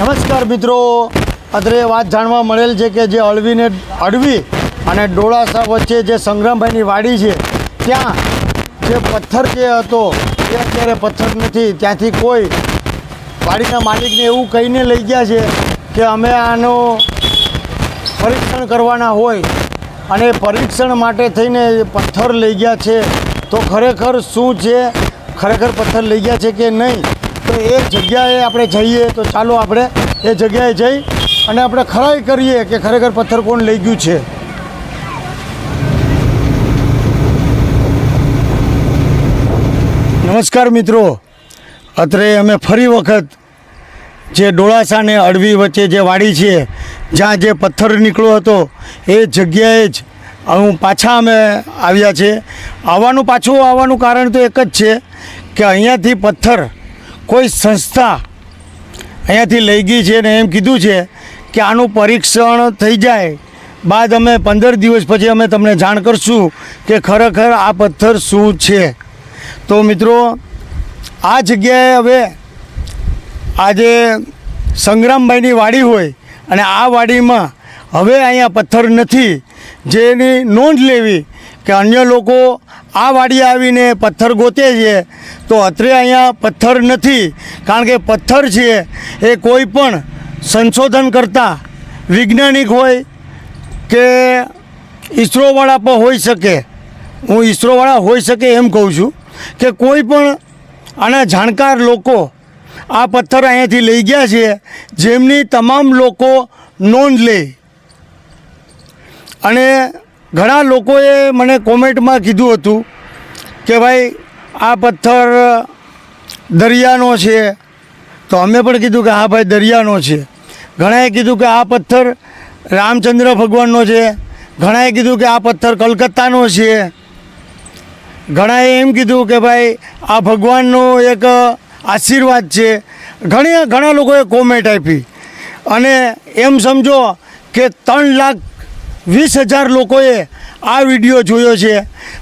નમસ્કાર મિત્રો. અત્રે વાત જાણવા મળેલ છે કે જે અળવીને અળવી અને ડોળાસા વચ્ચે જે સંગ્રામભાઈની વાડી છે, ત્યાં જે પથ્થર જે હતો, એ અત્યારે પથ્થર નથી. ત્યાંથી કોઈ વાડીના માલિકને એવું કહીને લઈ ગયા છે કે અમે આનો પરીક્ષણ કરવાના હોય અને પરીક્ષણ માટે થઈને પથ્થર લઈ ગયા છે. તો ખરેખર શું છે? ખરેખર પથ્થર લઈ ગયા છે કે નહીં? તો એ જગ્યાએ આપણે જઈએ તો ચાલો આપણે એ જગ્યાએ જઈ અને આપણે ખરાઈ કરીએ કે ખરેખર પથ્થર કોણ લઈ ગયું છે. નમસ્કાર મિત્રો. અત્રે અમે ફરી વખત જે ડોળાસા ને અળવી વચ્ચે જે વાડી છે, જ્યાં જે પથ્થર નીકળ્યો હતો, એ જગ્યાએ જ હું પાછા અમે આવ્યા છે. આવવાનું પાછું આવવાનું કારણ તો એક જ છે કે અહીંયાથી પથ્થર કોઈ સંસ્થા અહીંયાથી લઈ ગઈ છે ને એમ કીધું છે કે આનું પરીક્ષણ થઈ જાય. બાદ અમે પંદર દિવસ પછી અમે તમને જાણ કરશું કે ખરેખર આ પથ્થર શું છે. તો મિત્રો, આ જગ્યાએ હવે આજે સંગ્રામભાઈની વાડી હોય અને આ વાડીમાં હવે અહીંયા પથ્થર નથી. જેની નોંધ લેવી કે અન્ય લોકો આ વાડીએ આવીને પથ્થર ગોતે છે, તો અત્રે અહીંયા પથ્થર નથી. કારણ કે પથ્થર છે એ કોઈ પણ સંશોધન કરતા વૈજ્ઞાનિક હોય કે ઈસરોવાળા પણ હોઈ શકે. હું ઈસરોવાળા હોઈ શકે એમ કહું છું કે કોઈ પણ આના જાણકાર લોકો આ પથ્થર અહીંયાથી લઈ ગયા છે, જેમની તમામ લોકો નોંધ લે. અને ઘણા લોકોએ મને કોમેન્ટમાં કીધું હતું કે ભાઈ, આ પથ્થર દરિયાનો છે. તો અમે પણ કીધું કે હા ભાઈ, દરિયાનો છે. ઘણાએ કીધું કે આ પથ્થર રામચંદ્ર ભગવાનનો છે. ઘણાએ કીધું કે આ પથ્થર કલકત્તાનો છે. ઘણાએ એમ કીધું કે ભાઈ, આ ભગવાનનો એક આશીર્વાદ છે. ઘણી ઘણા લોકોએ કોમેન્ટ આપી. અને એમ સમજો કે ત્રણ લાખ વીસ હજાર લોકોએ આ વીડિયો જોયો છે.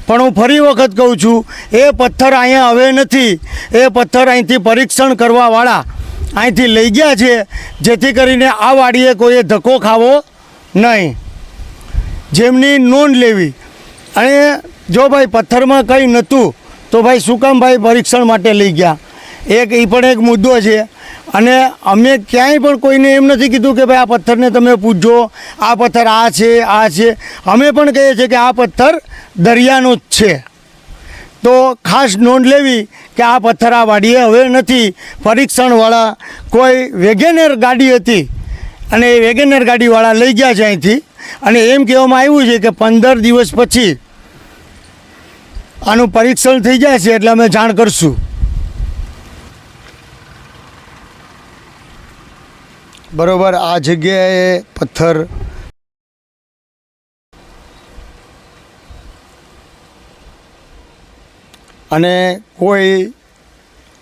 પણ હું ફરી વખત કહું છું, એ પથ્થર અહીંયા હવે નથી. એ પથ્થર અહીંથી પરીક્ષણ કરવાવાળા અહીંથી લઈ ગયા છે. જેથી કરીને આ વાડીએ કોઈએ ધક્કો ખાવો નહીં. જેમની નોંધ લેવી. અને જો ભાઈ પથ્થરમાં કંઈ નહોતું, તો ભાઈ શું પરીક્ષણ માટે લઈ ગયા? એક એ પણ એક મુદ્દો છે. અને અમે ક્યાંય પણ કોઈને એમ નથી કીધું કે ભાઈ આ પથ્થરને તમે પૂજો, આ પથ્થર આ છે આ છે. અમે પણ કહીએ છીએ કે આ પથ્થર દરિયાનો જ છે. તો ખાસ નોંધ લેવી કે આ પથ્થર આ વાડીએ હવે નથી. પરીક્ષણવાળા કોઈ વેગેનર ગાડી હતી અને એ વેગેનર ગાડીવાળા લઈ ગયા છે અહીંથી. અને એમ કહેવામાં આવ્યું છે કે પંદર દિવસ પછી આનું પરીક્ષણ થઈ જાય છે એટલે અમે જાણ કરશું. બરોબર, આ જગ્યાએ પથ્થર. અને કોઈ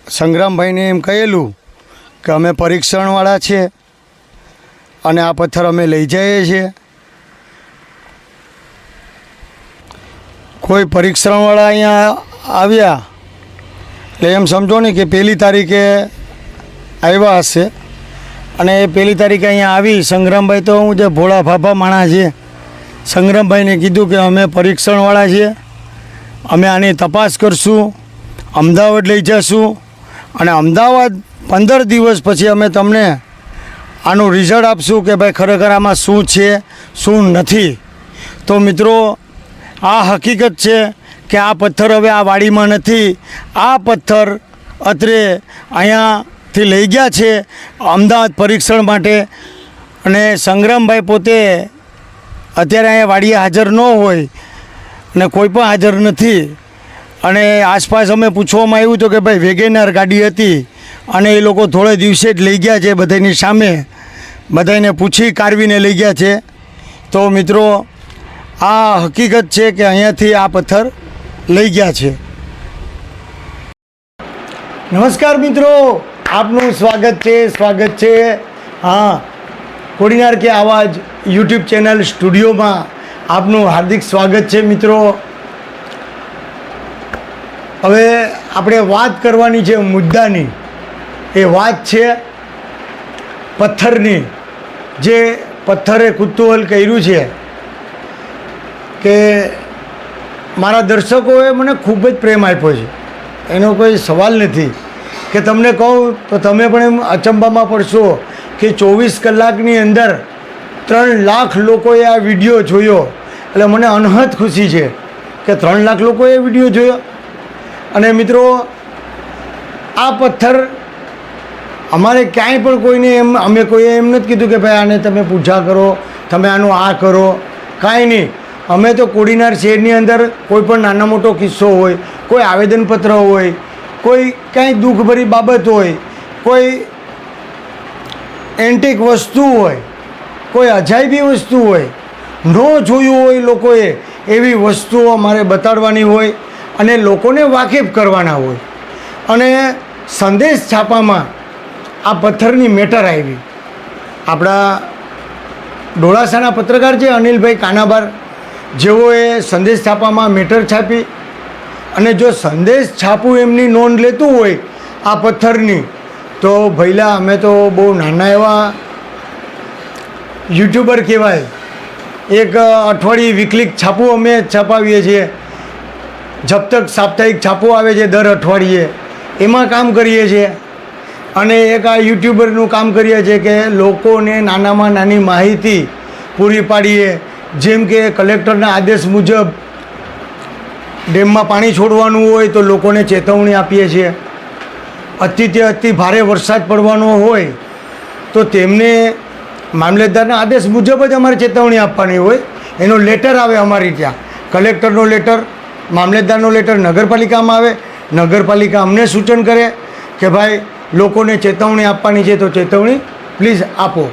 સંગ્રામભાઈને એમ કહેલું કે અમે પરીક્ષણવાળા છીએ અને આ પથ્થર અમે લઈ જઈએ છીએ. કોઈ પરીક્ષણવાળા અહીંયા આવ્યા એટલે એમ સમજો ને કે પહેલી તારીખે આવ્યા હશે. અને પહેલી તારીખે અહીંયા આવી. સંગ્રામભાઈ તો હું જે ભોળા ફાફા માણા છે સંગ્રામભાઈને કીધું કે અમે પરીક્ષણવાળા છીએ. અમે આની તપાસ કરશું. અમદાવાદ લઈ જશું. અને અમદાવાદ પંદર દિવસ પછી અમે તમને આનું રિઝલ્ટ આપશું કે ભાઈ ખરેખર આમાં શું છે, શું નથી. તો મિત્રો, આ હકીકત છે કે આ પથ્થર હવે આ વાડીમાં નથી. આ પથ્થર અત્રે અહીંયાથી લઈ ગયા છે અમદાવાદ પરીક્ષણ માટે. અને સંગ્રામભાઈ પોતે અત્યારે અહીંયા વાડીએ હાજર ન હોય અને કોઈ પણ હાજર નથી. અને આસપાસ અમે પૂછવામાં આવ્યું હતું કે ભાઈ વેગેનર ગાડી હતી અને એ લોકો થોડે દિવસે જ લઈ ગયા છે બધાની સામે. બધાને પૂછી કારવીને લઈ ગયા છે. તો મિત્રો, આ હકીકત છે કે અહીંયાથી આ પથ્થર લઈ ગયા છે. નમસ્કાર મિત્રો. આપનું સ્વાગત છે સ્વાગત છે. હા, કોડીનાર કે આવાજ યુટ્યુબ ચેનલ સ્ટુડિયોમાં આપનું હાર્દિક સ્વાગત છે, મિત્રો. હવે આપણે વાત કરવાની છે મુદ્દાની. એ વાત છે પથ્થરની. જે પથ્થરે કુતૂહલ કર્યું છે કે મારા દર્શકોએ મને ખૂબ જ પ્રેમ આપ્યો છે. એનો કોઈ સવાલ નથી. કે તમને કહું તો તમે પણ એમ અચંબામાં પડશો કે ચોવીસ કલાકની અંદર ત્રણ લાખ લોકોએ આ વીડિયો જોયો. એટલે મને અનહદ ખુશી છે કે ત્રણ લાખ લોકોએ વીડિયો જોયો. અને મિત્રો, આ પથ્થર અમારે ક્યાંય પણ કોઈને એમ, અમે કોઈએ એમ નથી કીધું કે ભાઈ આને તમે પૂજા કરો, તમે આનું આ કરો. કાંઈ નહીં. અમે તો કોડીનાર શહેરની અંદર કોઈ પણ નાનો મોટો કિસ્સો હોય, કોઈ આવેદનપત્ર હોય કોઈ કાંઈ દુઃખભરી બાબત હોય, કોઈ એન્ટિક વસ્તુ હોય, કોઈ અજાયબી વસ્તુ હોય, ન જોયું હોય લોકોએ એવી વસ્તુઓ અમારે બતાડવાની હોય અને લોકોને વાકેફ કરવાના હોય. અને સંદેશ છાપામાં આ પથ્થરની મેટર આવી. આપણા ડોળાસાના પત્રકાર છે અનિલભાઈ કાનાબાર, જેઓએ સંદેશ છાપામાં મેટર છાપી અને જો સંદેશ છાપું એમની નોંધ લેતું હોય આ પથ્થરની, તો ભૈલા અમે તો બહુ નાના એવા યુટ્યુબર કહેવાય. એક અઠવાડિયે વીકલી છાપું અમે છપાવીએ છીએ. જબ તક સાપ્તાહિક છાપું આવે છે દર અઠવાડિયે. એમાં કામ કરીએ છીએ. અને એક આ યુટ્યુબરનું કામ કરીએ છીએ કે લોકોને નાનામાં નાની માહિતી પૂરી પાડીએ. જેમ કે કલેક્ટરના આદેશ મુજબ ડેમમાં પાણી છોડવાનું હોય તો લોકોને ચેતવણી આપીએ છીએ. અતિથી અતિ ભારે વરસાદ પડવાનો હોય તો તેમને મામલતદારના આદેશ મુજબ જ અમારે ચેતવણી આપવાની હોય. એનો લેટર આવે અમારી ત્યાં. કલેક્ટરનો લેટર, મામલતદારનો લેટર નગરપાલિકામાં આવે. નગરપાલિકા અમને સૂચન કરે કે ભાઈ, લોકોને ચેતવણી આપવાની છે તો ચેતવણી પ્લીઝ આપો.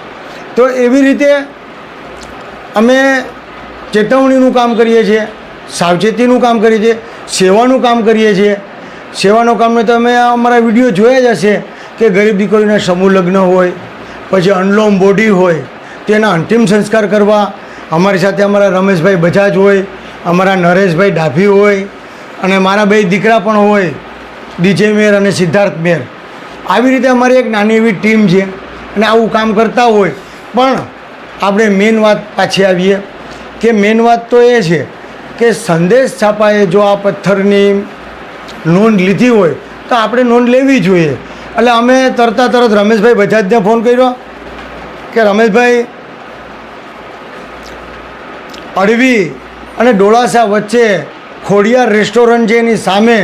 તો એવી રીતે અમે ચેતવણીનું કામ કરીએ છીએ. સાવચેતીનું કામ કરીએ છીએ, સેવાનું કામ કરીએ છીએ. સેવાનું કામને તો અમે અમારા વીડિયો જોયા જ હશે કે ગરીબ દીકરીના સમૂહ લગ્ન હોય, પછી અનલોમ બોડી હોય, તેના અંતિમ સંસ્કાર કરવા, અમારી સાથે અમારા રમેશભાઈ બજાજ હોય, અમારા નરેશભાઈ ડાભી હોય, અને મારા બે દીકરા પણ હોય, ડીજે મેર અને સિદ્ધાર્થ મેર આવી રીતે અમારી એક નાની એવી ટીમ છે અને આવું કામ કરતા હોય. પણ આપણે મેન વાત પાછી આવીએ કે મેન વાત તો એ છે કે સંદેશ છાપાએ જો આ પથ્થરની નોંધ લીધી હોય, તો આપણે નોંધ લેવી જોઈએ. એટલે અમે તરતા તરત રમેશભાઈ બજાજને ફોન કર્યો કે રમેશભાઈ, અડવી અને ડોળાસા વચ્ચે ખોડિયાર રેસ્ટોરન્ટ છે એની સામે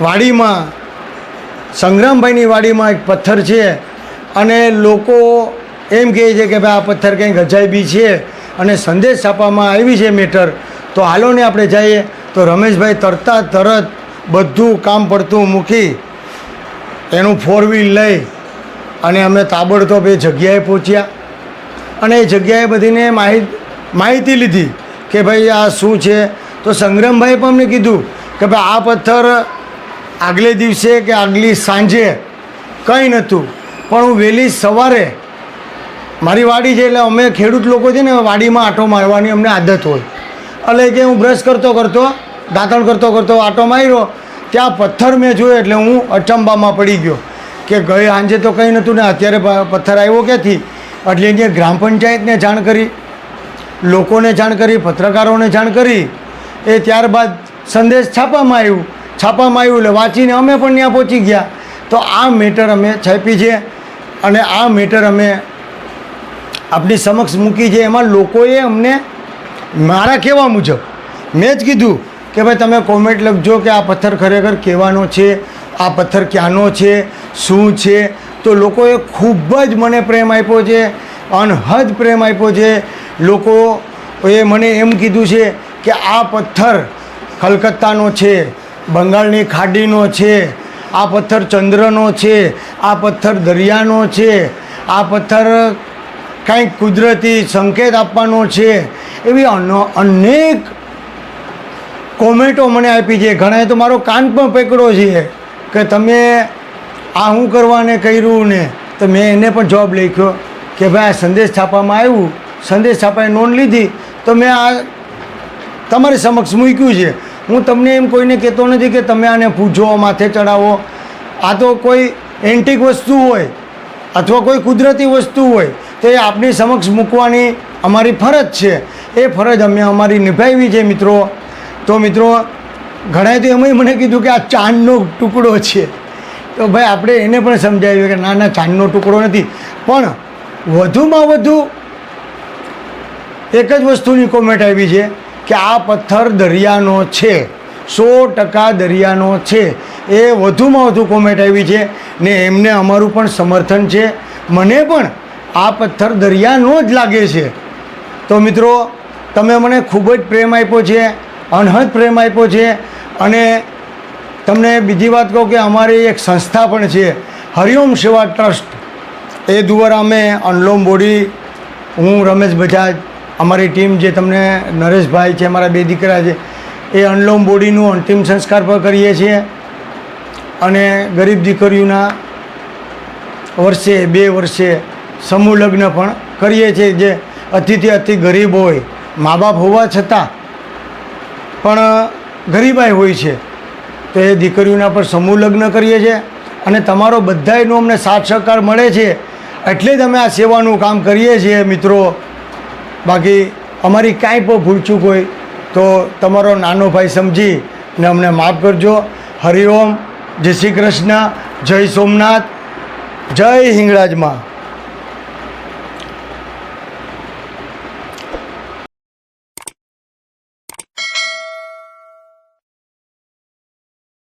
વાડીમાં, સંગ્રામભાઈની વાડીમાં એક પથ્થર છે. અને લોકો એમ કહે છે કે ભાઈ આ પથ્થર કંઈક અજાયબી છે. અને સંદેશ આપવામાં આવી છે મેટર, તો હાલો ને આપણે જઈએ. તો રમેશભાઈ તરતા તરત બધું કામ પડતું મૂકી એનું ફોર વ્હીલ લઈ અને અમે તાબડતોબ એ જગ્યાએ પહોંચ્યા. અને એ જગ્યાએ બધીને માહિતી લીધી કે ભાઈ આ શું છે? તો સંગ્રામભાઈ પણ અમને કીધું કે ભાઈ આ પથ્થર આગલે દિવસે કે આગલી સાંજે કંઈ નહોતું. પણ હું વહેલી સવારે મારી વાડી છે એટલે અમે ખેડૂત લોકો છે ને વાડીમાં આંટો મારવાની અમને આદત હોય. એટલે કે હું બ્રશ કરતો કરતો, દાંતણ કરતો કરતો આંટો માર્યો, ત્યાં પથ્થર મેં જોયો એટલે હું અચંબામાં પડી ગયો. કે ગઈ સાંજે તો કંઈ નહોતું ને અત્યારે પથ્થર આવ્યો ક્યાંથી? એટલે એને ગ્રામ પંચાયતને જાણ કરી, લોકોને જાણ કરી, પત્રકારોને જાણ કરી. એ ત્યારબાદ સંદેશ છાપામાં આવ્યું. છાપામાં આવ્યું એટલે વાંચીને અમે પણ ત્યાં પહોંચી ગયા. તો આ મેટર અમે છાપી છે અને આ મેટર અમે આપણી સમક્ષ મૂકી છે. એમાં લોકોએ અમને મારા કહેવા મુજબ મેં જ કીધું કે ભાઈ તમે કોમેન્ટ લખજો કે આ પથ્થર ખરેખર કહેવાનો છે, આ પથ્થર ક્યાંનો છે, શું છે? તો લોકોએ ખૂબ જ મને પ્રેમ આપ્યો છે, અનહદ પ્રેમ આપ્યો છે. લોકોએ મને એમ કીધું છે કે આ પથ્થર કલકત્તાનો છે, બંગાળની ખાડીનો છે, આ પથ્થર ચંદ્રનો છે, આ પથ્થર દરિયાનો છે, આ પથ્થર કંઈક કુદરતી સંકેત આપવાનો છે, એવી અનો- અનેક કોમેન્ટો મને આપી છે. ઘણાએ તો મારો કાન પણ પકડ્યો છે કે તમે આ શું કરવાને કર્યું ને, તો મેં એને પણ જવાબ લખ્યો કે ભાઈ આ સંદેશ છાપવામાં આવ્યું, સંદેશ છાપાએ નોંધ લીધી, તો મેં આ તમારી સમક્ષ મૂક્યું છે. હું તમને એમ કોઈને કહેતો નથી કે તમે આને પૂજો, માથે ચડાવો આ તો કોઈ એન્ટિક વસ્તુ હોય, અથવા કોઈ કુદરતી વસ્તુ હોય તો આપની સમક્ષ મૂકવાની અમારી ફરજ છે. એ ફરજ અમે અમારી નિભાવી છે મિત્રો. તો મિત્રો ઘણાએ તો એમાંય મને કીધું કે આ ચાંદનો ટુકડો છે. તો ભાઈ, આપણે એને પણ સમજાવ્યું કે ના ના, ચાંદનો ટુકડો નથી. પણ વધુમાં વધુ એક જ વસ્તુની કોમેન્ટ આવી છે કે આ પથ્થર દરિયાનો છે. સો ટકા દરિયાનો છે. એ વધુમાં વધુ કોમેન્ટ આવી છે ને એમને અમારું પણ સમર્થન છે. મને પણ આ પથ્થર દરિયાનો જ લાગે છે. તો મિત્રો, તમે મને ખૂબ જ પ્રેમ આપ્યો છે, અનહદ પ્રેમ આપ્યો છે, અને તમને બીજી વાત કહું કે અમારી એક સંસ્થા પણ છે, હરિઓમ સેવા ટ્રસ્ટ. એ દ્વારા અમે અનલોમ બોડી, હું રમેશ બજાજ, અમારી ટીમ જે તમને નરેશભાઈ છે, અમારા બે દીકરા છે, એ અનલોમ બોડીનું અંતિમ સંસ્કાર પણ કરીએ છીએ. અને ગરીબ દીકરીઓના વર્ષે, બે વર્ષે સમૂહ લગ્ન પણ કરીએ છીએ જે અતિથી અતિ ગરીબ હોય. મા બાપ હોવા છતાં પણ ગરીબાઈ હોય છે. તો એ દીકરીઓના પર સમૂહ લગ્ન કરીએ છીએ અને તમારો બધાયનો અમને સાથ સહકાર મળે છે એટલે જ અમે આ સેવાનું કામ કરીએ છીએ મિત્રો. બાકી અમારી કાંઈ પણ ભૂલચૂક હોય તો તમારો નાનો ભાઈ સમજી ને અમને માફ કરજો. હરિઓમ જય શ્રી કૃષ્ણ, જય સોમનાથ, જય હિંગળાજમાં.